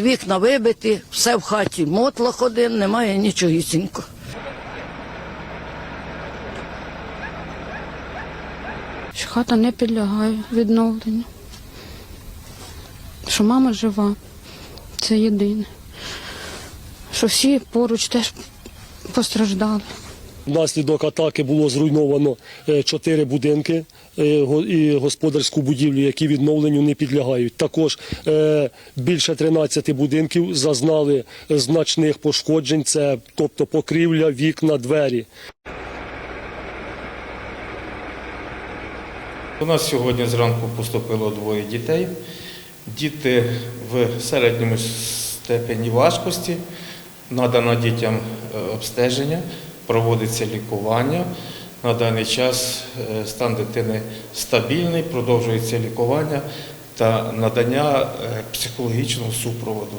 вікна вибиті, все в хаті мотлох один, немає нічогісінько. що хата не підлягає відновленню. Що мама жива, це єдине. Що всі поруч теж постраждали. Внаслідок атаки було зруйновано е, чотири будинки е, і господарську будівлю, які відновленню не підлягають. Також е, більше 13 будинків зазнали значних пошкоджень, це тобто покрівля, вікна, двері. У нас сьогодні зранку поступило двоє дітей. Діти в середньому степені важкості. Надано дітям обстеження, проводиться лікування. На даний час е, стан дитини стабільний, продовжується лікування та надання е, психологічного супроводу.